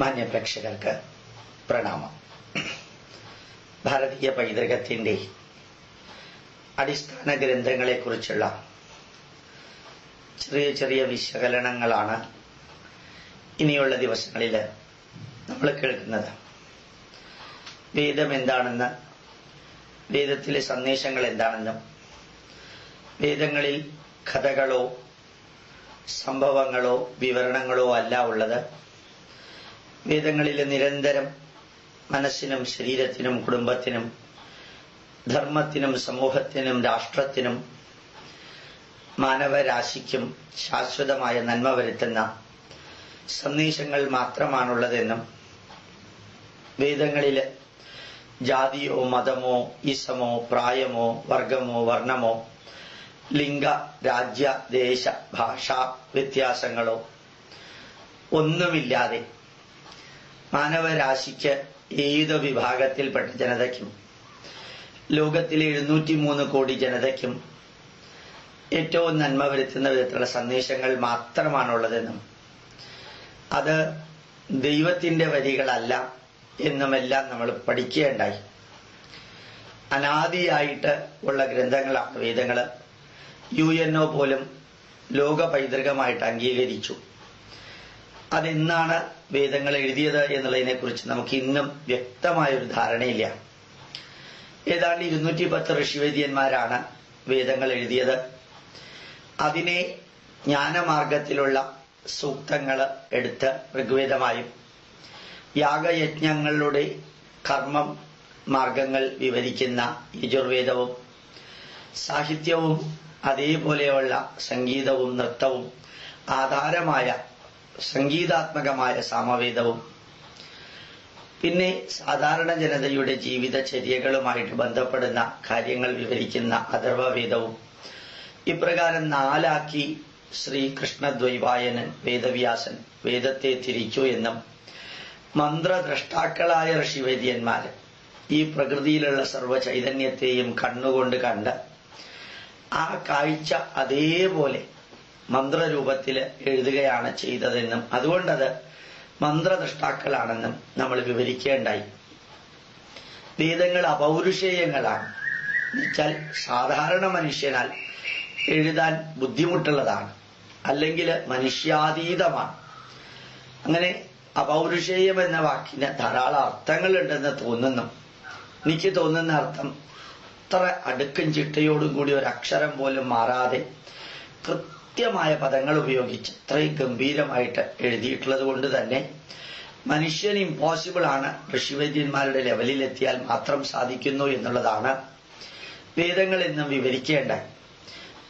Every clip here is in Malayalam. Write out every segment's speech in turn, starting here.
മാന്യ പ്രേക്ഷകർക്ക് പ്രണാമം. ഭാരതീയ പൈതൃകത്തിന്റെ അടിസ്ഥാന ഗ്രന്ഥങ്ങളെക്കുറിച്ചുള്ള ചെറിയ ചെറിയ വിശകലനങ്ങളാണ് ഇനിയുള്ള ദിവസങ്ങളിൽ നമ്മൾ കേൾക്കുന്നത്. വേദം എന്താണെന്ന് വേദത്തിലെ സന്ദേശങ്ങൾ എന്താണെന്നും വേദങ്ങളിൽ കഥകളോ സംഭവങ്ങളോ വിവരണങ്ങളോ അല്ല ഉള്ളത്. വേദങ്ങളിൽ നിരന്തരം മനസ്സിനും ശരീരത്തിനും കുടുംബത്തിനും ധർമ്മത്തിനും സമൂഹത്തിനും രാഷ്ട്രത്തിനും മാനവരാശിക്കും ശാശ്വതമായ നന്മ വരുത്തുന്ന സന്ദേശങ്ങൾ മാത്രമാണുള്ളതെന്നും വേദങ്ങളിൽ ജാതിയോ മതമോ ഇസമോ പ്രായമോ വർഗമോ വർണമോ ലിംഗ രാജ്യ ദേശ ഭാഷാ വ്യത്യാസങ്ങളോ ഒന്നുമില്ലാതെ മാനവരാശിക്ക് ഏത് വിഭാഗത്തിൽപ്പെട്ട ജനതയ്ക്കും ലോകത്തിലെ എഴുന്നൂറ്റി മൂന്ന് കോടി ജനതയ്ക്കും ഏറ്റവും നന്മ വരുത്തുന്ന വിധത്തിലുള്ള സന്ദേശങ്ങൾ മാത്രമാണുള്ളതെന്നും അത് ദൈവത്തിന്റെ വരികളല്ല എന്നുമെല്ലാം നമ്മൾ പഠിക്കുകയുണ്ടായി. അനാദിയായിട്ട് ഉള്ള ഗ്രന്ഥങ്ങളാണ് വേദങ്ങൾ യു എൻ ഒ പോലും ലോക പൈതൃകമായിട്ട് അംഗീകരിച്ചു. അതെന്നാണ് വേദങ്ങൾ എഴുതിയത് എന്നുള്ളതിനെക്കുറിച്ച് നമുക്ക് ഇന്നും വ്യക്തമായൊരു ധാരണയില്ല. ഏതാണ്ട് ഇരുന്നൂറ്റി പത്ത് ഋഷിവൈദ്യന്മാരാണ് വേദങ്ങൾ എഴുതിയത്. അതിനെ ജ്ഞാനമാർഗത്തിലുള്ള സൂക്തങ്ങൾ എടുത്ത് ഋഗ്വേദമായും യാഗയജ്ഞങ്ങളുടെ കർമ്മം മാർഗങ്ങൾ വിവരിക്കുന്ന യജുർവേദവും സാഹിത്യവും അതേപോലെയുള്ള സംഗീതവും നൃത്തവും ആധാരമായ സംഗീതാത്മകമായ സാമവേദവും പിന്നെ സാധാരണ ജനതയുടെ ജീവിതചര്യകളുമായിട്ട് ബന്ധപ്പെടുന്ന കാര്യങ്ങൾ വിവരിക്കുന്ന അഥർവവേദവും ഇപ്രകാരം നാലാക്കി ശ്രീകൃഷ്ണദ്വൈവായനൻ വേദവ്യാസൻ വേദത്തെ തിരിച്ചു എന്നും മന്ത്രദ്രഷ്ടാക്കളായ ഋഷിവൈദ്യന്മാര് ഈ പ്രകൃതിയിലുള്ള സർവ ചൈതന്യത്തെയും കണ്ണുകൊണ്ട് കണ്ട് ആ കാഴ്ച അതേപോലെ മന്ത്രരൂപത്തിൽ എഴുതുകയാണ് ചെയ്തതെന്നും അതുകൊണ്ടത് മന്ത്രദൃഷ്ടാക്കളാണെന്നും നമ്മൾ വിവരിക്കേണ്ടായി. വേദങ്ങൾ അപൗരുഷേയങ്ങളാണ്. എന്നുവെച്ചാൽ സാധാരണ മനുഷ്യനാൽ എഴുതാൻ ബുദ്ധിമുട്ടുള്ളതാണ്. അല്ലെങ്കിൽ മനുഷ്യാതീതമാണ്. അങ്ങനെ അപൗരുഷേയം എന്ന വാക്കിന് ധാരാളം അർത്ഥങ്ങളുണ്ടെന്ന് തോന്നുന്നു. എനിക്ക് തോന്നുന്ന അർത്ഥം അത്ര അടുക്കും ചിട്ടയോടും കൂടി ഒരു അക്ഷരം പോലും മാറാതെ കൃത്യമായ പദങ്ങൾ ഉപയോഗിച്ച് ഇത്രയും ഗംഭീരമായിട്ട് എഴുതിയിട്ടുള്ളത് കൊണ്ട് തന്നെ മനുഷ്യൻ ഇമ്പോസിബിൾ ആണ്. ഋഷിവൈദ്യന്മാരുടെ ലെവലിൽ എത്തിയാൽ മാത്രം സാധിക്കുന്നു എന്നുള്ളതാണ് വേദങ്ങൾ എന്നും വിവരിക്കേണ്ട.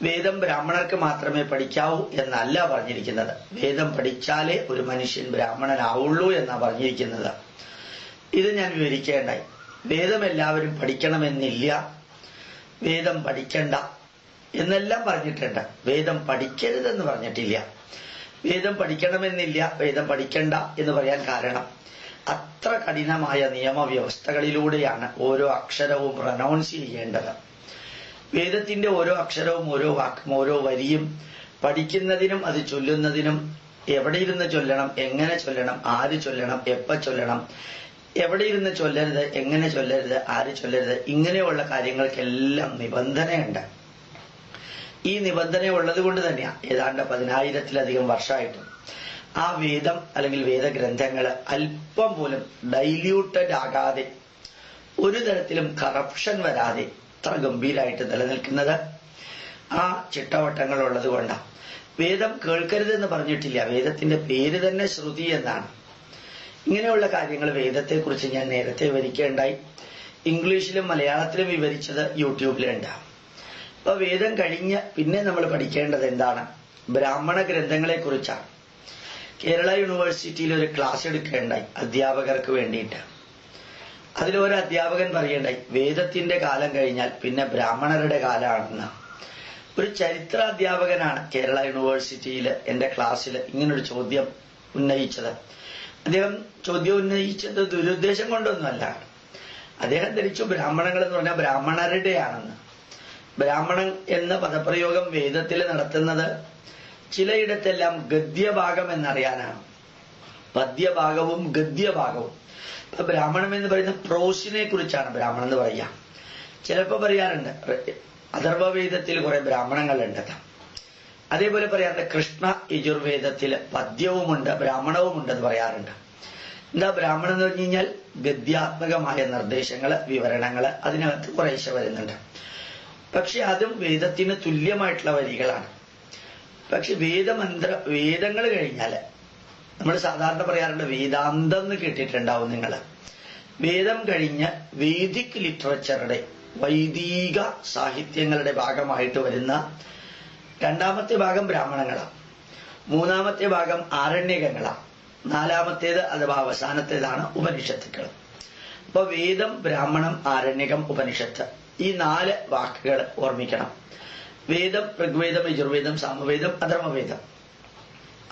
വേദം ബ്രാഹ്മണർക്ക് മാത്രമേ പഠിക്കാവൂ എന്നല്ല പറഞ്ഞിരിക്കുന്നത്. വേദം പഠിച്ചാലേ ഒരു മനുഷ്യൻ ബ്രാഹ്മണനാവുള്ളൂ എന്നാണ് പറഞ്ഞിരിക്കുന്നത്. ഇത് ഞാൻ വിവരിക്കേണ്ടായി വേദം എല്ലാവരും പഠിക്കണമെന്നില്ല. വേദം പഠിക്കണ്ട. എന്നെല്ലാം പറഞ്ഞിട്ടുണ്ട്. വേദം പഠിക്കരുതെന്ന് പറഞ്ഞിട്ടില്ല. വേദം പഠിക്കണമെന്നില്ല വേദം പഠിക്കണ്ട എന്ന് പറയാൻ കാരണം അത്ര കഠിനമായ നിയമവ്യവസ്ഥകളിലൂടെയാണ് ഓരോ അക്ഷരവും പ്രനൗൺസ് ചെയ്യേണ്ടത്. വേദത്തിന്റെ ഓരോ അക്ഷരവും ഓരോ വാക്കും ഓരോ വരിയും പഠിക്കുന്നതിനും അത് ചൊല്ലുന്നതിനും എവിടെ ഇരുന്ന് ചൊല്ലണം എങ്ങനെ ചൊല്ലണം ആര് ചൊല്ലണം എപ്പ ചൊല്ലണം എവിടെ ഇരുന്ന് ചൊല്ലരുത് എങ്ങനെ ചൊല്ലരുത് ആര് ചൊല്ലരുത് ഇങ്ങനെയുള്ള കാര്യങ്ങൾക്കെല്ലാം നിബന്ധനയുണ്ട്. ഈ നിബന്ധന ഉള്ളത് കൊണ്ട് തന്നെയാണ് ഏതാണ്ട് പതിനായിരത്തിലധികം വർഷമായിട്ട്. ആ വേദം അല്ലെങ്കിൽ വേദഗ്രന്ഥങ്ങൾ അല്പം പോലും ഡൈല്യൂട്ടഡ് ആകാതെ ഒരു തരത്തിലും കറപ്ഷൻ വരാതെ ഇത്ര ഗംഭീരമായിട്ട് നിലനിൽക്കുന്നത് ആ ചിട്ടവട്ടങ്ങൾ ഉള്ളത് കൊണ്ടാണ് വേദം കേൾക്കരുതെന്ന് പറഞ്ഞിട്ടില്ല. വേദത്തിന്റെ പേര് തന്നെ ശ്രുതി എന്നാണ്. ഇങ്ങനെയുള്ള കാര്യങ്ങൾ വേദത്തെക്കുറിച്ച് ഞാൻ നേരത്തെ വിവരിക്കേണ്ടായി. ഇംഗ്ലീഷിലും മലയാളത്തിലും വിവരിച്ചത് യൂട്യൂബിലുണ്ട്. അപ്പൊ വേദം കഴിഞ്ഞ് പിന്നെ നമ്മൾ പഠിക്കേണ്ടത് എന്താണ്? ബ്രാഹ്മണ ഗ്രന്ഥങ്ങളെ കുറിച്ചാണ് കേരള യൂണിവേഴ്സിറ്റിയിൽ ഒരു ക്ലാസ് എടുക്കേണ്ടായി അധ്യാപകർക്ക് വേണ്ടിയിട്ട്. അതിലൊരു അധ്യാപകൻ പറയണ്ടായി വേദത്തിന്റെ കാലം കഴിഞ്ഞാൽ പിന്നെ ബ്രാഹ്മണരുടെ കാലമാണെന്ന്. ഒരു ചരിത്ര അധ്യാപകനാണ് കേരള യൂണിവേഴ്സിറ്റിയിൽ എന്റെ ക്ലാസ്സിൽ ഇങ്ങനൊരു ചോദ്യം ഉന്നയിച്ചത്. അദ്ദേഹം ചോദ്യം ഉന്നയിച്ചത് ദുരുദ്ദേശം കൊണ്ടൊന്നുമല്ല. അദ്ദേഹം ധരിച്ചു ബ്രാഹ്മണങ്ങൾ എന്ന് പറഞ്ഞാൽ ബ്രാഹ്മണരുടെയാണെന്ന്. ബ്രാഹ്മണൻ എന്ന പദപ്രയോഗം വേദത്തിൽ നടത്തുന്നത് ചിലയിടത്തെല്ലാം ഗദ്യഭാഗം എന്നറിയാനാണ്. പദ്യഭാഗവും ഗദ്യഭാഗവും. ഇപ്പൊ ബ്രാഹ്മണം എന്ന് പറയുന്ന പ്രോസിനെ കുറിച്ചാണ് ബ്രാഹ്മണൻ എന്ന് പറയാ ചിലപ്പോ പറയാറുണ്ട് അഥർവവേദത്തിൽ കുറെ ബ്രാഹ്മണങ്ങളുണ്ട് അതേപോലെ പറയാറുണ്ട് കൃഷ്ണ യജുർവേദത്തിൽ പദ്യവുമുണ്ട് ബ്രാഹ്മണവുമുണ്ട് എന്ന് പറയാറുണ്ട്. എന്താ ബ്രാഹ്മണൻ എന്ന് പറഞ്ഞു കഴിഞ്ഞാൽ ഗദ്യാത്മകമായ നിർദ്ദേശങ്ങൾ വിവരണങ്ങൾ അതിനകത്ത് കുറേശ്ശെ വരുന്നുണ്ട്. പക്ഷെ അതും വേദത്തിന് തുല്യമായിട്ടുള്ള വരികളാണ്. പക്ഷെ വേദമന്ത്ര വേദങ്ങൾ കഴിഞ്ഞാൽ നമ്മൾ സാധാരണ പറയാറുണ്ട് വേദാന്തം എന്ന് കേട്ടിട്ടുണ്ടാവും നിങ്ങൾ വേദം കഴിഞ്ഞ് വേദിക് ലിറ്ററേച്ചറുടെ വൈദിക സാഹിത്യങ്ങളുടെ ഭാഗമായിട്ട് വരുന്ന രണ്ടാമത്തെ ഭാഗം ബ്രാഹ്മണങ്ങളാണ് മൂന്നാമത്തെ ഭാഗം ആരണ്യകങ്ങളാണ് നാലാമത്തേത് അഥവാ അവസാനത്തേതാണ് ഉപനിഷത്തുക്കൾ അപ്പൊ വേദം ബ്രാഹ്മണം ആരണ്യകം ഉപനിഷത്ത്. ഈ നാല് വാക്കുകൾ ഓർമ്മിക്കണം. വേദം ഋഗ്വേദം യജുർവേദം സാമവേദം അധർമ്മവേദം.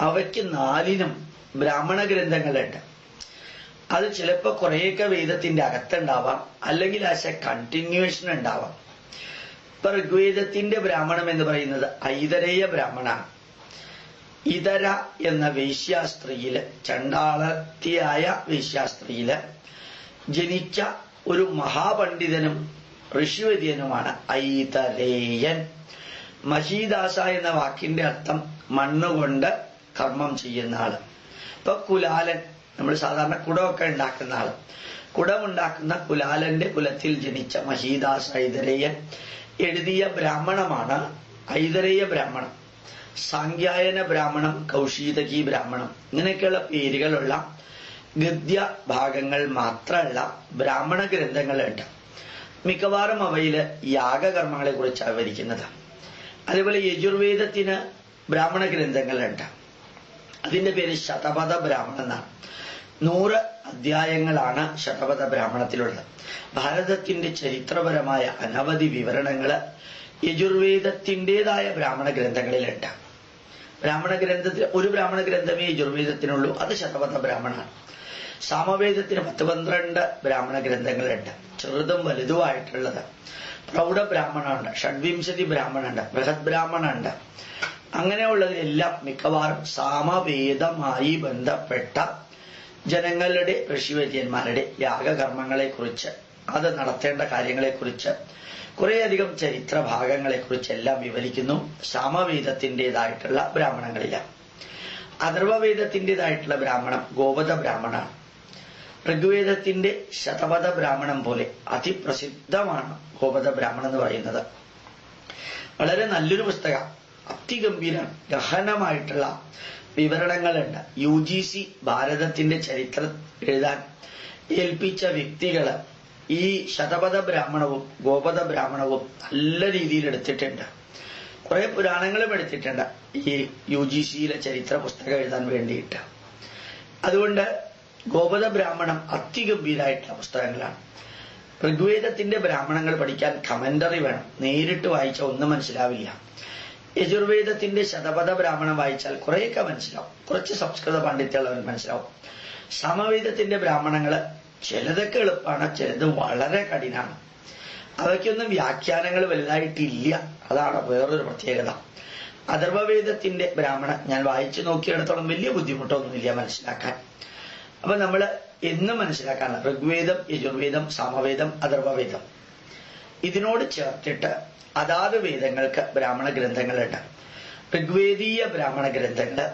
അവയ്ക്ക് നാലിനും ബ്രാഹ്മണ ഗ്രന്ഥങ്ങളുണ്ട്. അത് ചിലപ്പോൾ കുറേയൊക്കെ വേദത്തിന്റെ അകത്തുണ്ടാവാം. അല്ലെങ്കിൽ ആശ കണ്ടിന്യൂഷൻ ഉണ്ടാവാം. ഇപ്പൊ ഋഗ്വേദത്തിന്റെ ബ്രാഹ്മണം എന്ന് പറയുന്നത് ഐതരേയ ബ്രാഹ്മണാണ് ഇതര എന്ന വേശ്യാസ്ത്രീയിൽ ചണ്ടാളത്തിയായ വേശ്യാസ്ത്രീയിൽ ജനിച്ച ഒരു മഹാപണ്ഡിതനും ഋഷിവര്യനുമാണ് ഐതരേയൻ മഹീദാസ എന്ന വാക്കിന്റെ അർത്ഥം മണ്ണുകൊണ്ട് കർമ്മം ചെയ്യുന്ന ആൾ ഇപ്പൊ കുലാലൻ നമ്മൾ സാധാരണ കുടമൊക്കെ ഉണ്ടാക്കുന്ന ആൾ കുടമുണ്ടാക്കുന്ന കുലാലന്റെ കുലത്തിൽ ജനിച്ച മഹീദാസ് ഐതരേയൻ എഴുതിയ ബ്രാഹ്മണമാണ് ഐതരേയ ബ്രാഹ്മണം. സാങ്കായന ബ്രാഹ്മണം കൗശീതകി ബ്രാഹ്മണം. ഇങ്ങനെയൊക്കെയുള്ള പേരുകളുള്ള ഗദ്യ ഭാഗങ്ങൾ മാത്രമല്ല ബ്രാഹ്മണ ഗ്രന്ഥങ്ങളുണ്ട് മിക്കവാറും അവയിൽ യാഗകർമ്മങ്ങളെ കുറിച്ചാണ് വിവരിക്കുന്നത് അതേപോലെ യജുർവേദത്തിന് ബ്രാഹ്മണ ഗ്രന്ഥങ്ങളുണ്ട് അതിന്റെ പേര് ശതപഥ ബ്രാഹ്മണ എന്നാണ്. നൂറ് അധ്യായങ്ങളാണ് ശതപഥ ബ്രാഹ്മണത്തിലുള്ളത്. ഭാരതത്തിന്റെ ചരിത്രപരമായ അനവധി വിവരണങ്ങൾ യജുർവേദത്തിന്റെതായ ബ്രാഹ്മണ ഗ്രന്ഥങ്ങളിലുണ്ട്. ബ്രാഹ്മണ ഗ്രന്ഥത്തിൽ ഒരു ബ്രാഹ്മണ ഗ്രന്ഥമേ യജുർവേദത്തിനുള്ളൂ. അത് ശതപഥ ബ്രാഹ്മണാണ് സാമവേദത്തിന് പത്ത് പന്ത്രണ്ട് ബ്രാഹ്മണ ഗ്രന്ഥങ്ങളുണ്ട്. ചെറുതും വലുതുമായിട്ടുള്ളത്. പ്രൗഢ ബ്രാഹ്മണുണ്ട് ഷഡ്വിംശതി ബ്രാഹ്മണുണ്ട് ബൃഹത് ബ്രാഹ്മണുണ്ട് അങ്ങനെയുള്ളതിലെല്ലാം മിക്കവാറും സാമവേദമായി ബന്ധപ്പെട്ട ജനങ്ങളുടെ ഋഷിവര്യന്മാരുടെ യാഗകർമ്മങ്ങളെക്കുറിച്ച് അത് നടത്തേണ്ട കാര്യങ്ങളെക്കുറിച്ച് കുറേയധികം ചരിത്ര ഭാഗങ്ങളെക്കുറിച്ചെല്ലാം വിവരിക്കുന്നു സാമവേദത്തിന്റെതായിട്ടുള്ള ബ്രാഹ്മണങ്ങളിലാണ് അഥർവവേദത്തിന്റെതായിട്ടുള്ള ബ്രാഹ്മണം ഗോപത ബ്രാഹ്മണാണ് ഋഗ്വേദത്തിന്റെ ശതപഥ ബ്രാഹ്മണം പോലെ അതിപ്രസിദ്ധമാണ് ഗോപത ബ്രാഹ്മണം എന്ന് പറയുന്നത്. വളരെ നല്ലൊരു പുസ്തക. അതിഗംഭീരം ഗഹനമായിട്ടുള്ള വിവരണങ്ങളുണ്ട്. യു ജി സി ഭാരതത്തിന്റെ ചരിത്രം എഴുതാൻ ഏൽപ്പിച്ച വ്യക്തികൾ ഈ ശതപഥ ബ്രാഹ്മണവും ഗോപത ബ്രാഹ്മണവും നല്ല രീതിയിൽ എടുത്തിട്ടുണ്ട്. കുറെ പുരാണങ്ങളും എടുത്തിട്ടുണ്ട് ഈ യു ജി സിയിലെ ചരിത്ര പുസ്തകം എഴുതാൻ വേണ്ടിയിട്ട്. അതുകൊണ്ട് ഗോപത ബ്രാഹ്മണം അതിഗംഭീരായിട്ടുള്ള പുസ്തകങ്ങളാണ്. ഋഗ്വേദത്തിന്റെ ബ്രാഹ്മണങ്ങൾ പഠിക്കാൻ കമന്ററി വേണം. നേരിട്ട് വായിച്ച ഒന്നും മനസ്സിലാവില്ല. യജുർവേദത്തിന്റെ ശതപഥ ബ്രാഹ്മണം വായിച്ചാൽ കുറേയൊക്കെ മനസ്സിലാവും. കുറച്ച് സംസ്കൃത പാണ്ഡിത്യമുള്ളവർ മനസ്സിലാവും. സമവേദത്തിന്റെ ബ്രാഹ്മണങ്ങൾ ചിലതൊക്കെ എളുപ്പമാണ് ചിലത് വളരെ കഠിനാണ്. അവയ്ക്കൊന്നും വ്യാഖ്യാനങ്ങൾ വലുതായിട്ടില്ല. അതാണ് വേറൊരു പ്രത്യേകത. അഥർവവേദത്തിന്റെ ബ്രാഹ്മണ ഞാൻ വായിച്ചു നോക്കിയിടത്തോളം വലിയ ബുദ്ധിമുട്ടൊന്നുമില്ല മനസ്സിലാക്കാൻ. അപ്പൊ നമ്മൾ എന്ന് മനസ്സിലാക്കാണ് ഋഗ്വേദം യജുർവേദം സാമവേദം അഥർവവേദം. ഇതിനോട് ചേർത്തിട്ട് അതാത് വേദങ്ങൾക്ക് ബ്രാഹ്മണ ഗ്രന്ഥങ്ങളുണ്ട്. ഋഗ്വേദീയ ബ്രാഹ്മണ ഗ്രന്ഥങ്ങൾ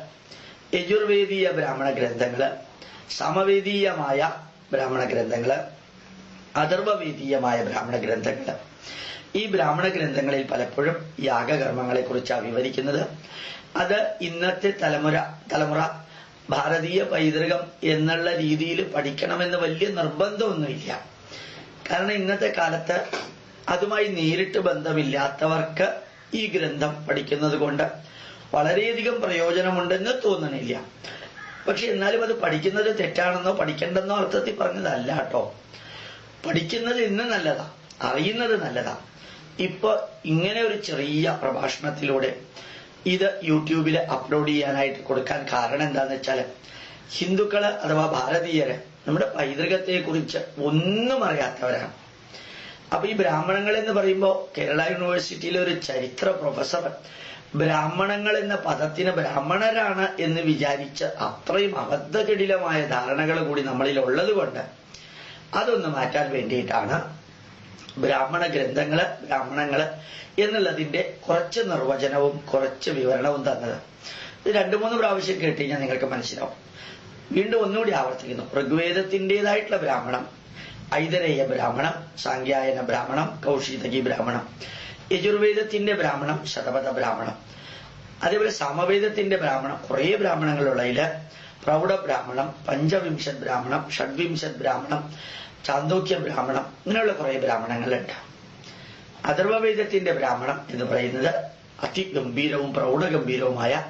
യജുർവേദീയ ബ്രാഹ്മണ ഗ്രന്ഥങ്ങൾ സമവേദീയമായ ബ്രാഹ്മണ ഗ്രന്ഥങ്ങൾ അഥർവവേദീയമായ ബ്രാഹ്മണ ഗ്രന്ഥങ്ങൾ. ഈ ബ്രാഹ്മണ ഗ്രന്ഥങ്ങളിൽ പലപ്പോഴും യാഗകർമ്മങ്ങളെ കുറിച്ചാണ് വിവരിക്കുന്നത്. അത് ഇന്നത്തെ തലമുറ തലമുറ ഭാരതീയ പൈതൃകം എന്നുള്ള രീതിയിൽ പഠിക്കണമെന്ന് വലിയ നിർബന്ധമൊന്നുമില്ല. കാരണം ഇന്നത്തെ കാലത്ത് അതുമായി നേരിട്ട് ബന്ധമില്ലാത്തവർക്ക് ഈ ഗ്രന്ഥം പഠിക്കുന്നത് കൊണ്ട് വളരെയധികം പ്രയോജനമുണ്ടെന്ന് തോന്നണില്ല. പക്ഷെ എന്നാലും അത് പഠിക്കുന്നത് തെറ്റാണെന്നോ പഠിക്കേണ്ടെന്നോ അർത്ഥത്തിൽ പറഞ്ഞതല്ല കേട്ടോ. പഠിക്കുന്നത് ഇന്ന് നല്ലതാ അറിയുന്നത് നല്ലതാ. ഇപ്പൊ ഇങ്ങനെ ഒരു ചെറിയ പ്രഭാഷണത്തിലൂടെ ഇത് യൂട്യൂബിൽ അപ്ലോഡ് ചെയ്യാനായിട്ട് കൊടുക്കാൻ കാരണം എന്താന്ന് വെച്ചാൽ ഹിന്ദുക്കൾ അഥവാ ഭാരതീയര് നമ്മുടെ പൈതൃകത്തെ കുറിച്ച് ഒന്നും അറിയാത്തവരാണ്. അപ്പൊ ഈ ബ്രാഹ്മണങ്ങൾ എന്ന് പറയുമ്പോൾ കേരള യൂണിവേഴ്സിറ്റിയിലെ ഒരു ചരിത്ര പ്രൊഫസർ ബ്രാഹ്മണങ്ങൾ എന്ന പദത്തിന് ബ്രാഹ്മണരാണ് എന്ന് വിചാരിച്ച് അത്രയും അബദ്ധജടിലമായ ധാരണകൾ കൂടി നമ്മളിൽ ഉള്ളത് കൊണ്ട് അതൊന്ന് മാറ്റാൻ വേണ്ടിയിട്ടാണ് ബ്രാഹ്മണ ഗ്രന്ഥങ്ങൾ ബ്രാഹ്മണങ്ങൾ എന്നുള്ളതിന്റെ കുറച്ച് നിർവചനവും കുറച്ച് വിവരണവും തന്നത്. ഇത് രണ്ടു മൂന്ന് പ്രാവശ്യം കേട്ട് കഴിഞ്ഞാൽ നിങ്ങൾക്ക് മനസ്സിലാവും. വീണ്ടും ഒന്നുകൂടി ആവർത്തിക്കുന്നു. ഋഗ്വേദത്തിന്റെതായിട്ടുള്ള ബ്രാഹ്മണം ഐതരേയ ബ്രാഹ്മണം സാങ്ക്യായന ബ്രാഹ്മണം കൗശിതകി ബ്രാഹ്മണം യജുർവേദത്തിന്റെ ബ്രാഹ്മണം ശതപഥ ബ്രാഹ്മണം. അതേപോലെ സമവേദത്തിന്റെ ബ്രാഹ്മണം കുറേ ബ്രാഹ്മണങ്ങളുള്ളതിൽ പ്രൗഢ ബ്രാഹ്മണം പഞ്ചവിംശത് ബ്രാഹ്മണം ഷഡ്വിംശത് ബ്രാഹ്മണം ചാന്തോക്യ ബ്രാഹ്മണം ഇങ്ങനെയുള്ള കുറേ ബ്രാഹ്മണങ്ങളുണ്ട്. അഥർവവേദത്തിന്റെ ബ്രാഹ്മണം എന്ന് പറയുന്നത് അതിഗംഭീരവും പ്രൗഢഗംഭീരവുമായ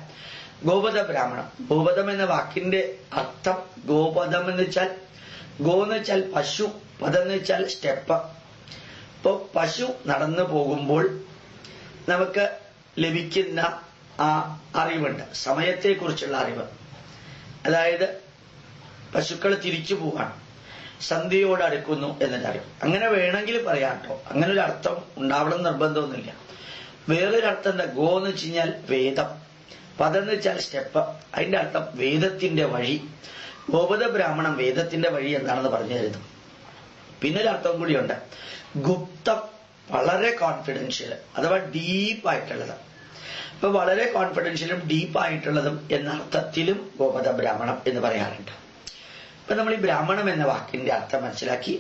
ഗോപത ബ്രാഹ്മണം ഗോപദം എന്ന വാക്കിന്റെ അർത്ഥം ഗോപദം എന്ന് വെച്ചാൽ ഗോ എന്ന് വെച്ചാൽ പശു പദം എന്ന് വെച്ചാൽ സ്റ്റെപ്പ്. ഇപ്പൊ പശു നടന്നു പോകുമ്പോൾ നമുക്ക് ലഭിക്കുന്ന ആ അറിവുണ്ട് സമയത്തെക്കുറിച്ചുള്ള അറിവ്. അതായത് പശുക്കൾ തിരിച്ചു പോവാണ്. സന്ധ്യയോട് അടുക്കുന്നു എന്നൊരു അറിവ്. അങ്ങനെ വേണമെങ്കിൽ പറയാം കേട്ടോ. അങ്ങനെ ഒരു അർത്ഥം ഉണ്ടാവണം നിർബന്ധമൊന്നുമില്ല. വേറൊരു അർത്ഥം എന്താ? ഗോ എന്ന് വെച്ച് കഴിഞ്ഞാൽ വേദം. പദം എന്ന് വെച്ചാൽ സ്റ്റെപ്പ്. അതിന്റെ അർത്ഥം വേദത്തിന്റെ വഴി. ഗോപത ബ്രാഹ്മണം വേദത്തിന്റെ വഴി എന്താണെന്ന് പറഞ്ഞു തരുന്നു. ഒരു അർത്ഥം കൂടിയുണ്ട്. ഗുപ്തം വളരെ കോൺഫിഡൻഷ്യൽ അഥവാ ഡീപ്പായിട്ടുള്ളത് അപ്പൊ വളരെ കോൺഫിഡൻഷ്യലും ഡീപ്പായിട്ടുള്ളതും എന്ന അർത്ഥത്തിലും ഗോപത ബ്രാഹ്മണം എന്ന് പറയാറുണ്ട്. അപ്പൊ നമ്മൾ ഈ ബ്രാഹ്മണം എന്ന വാക്കിന്റെ അർത്ഥം മനസ്സിലാക്കി.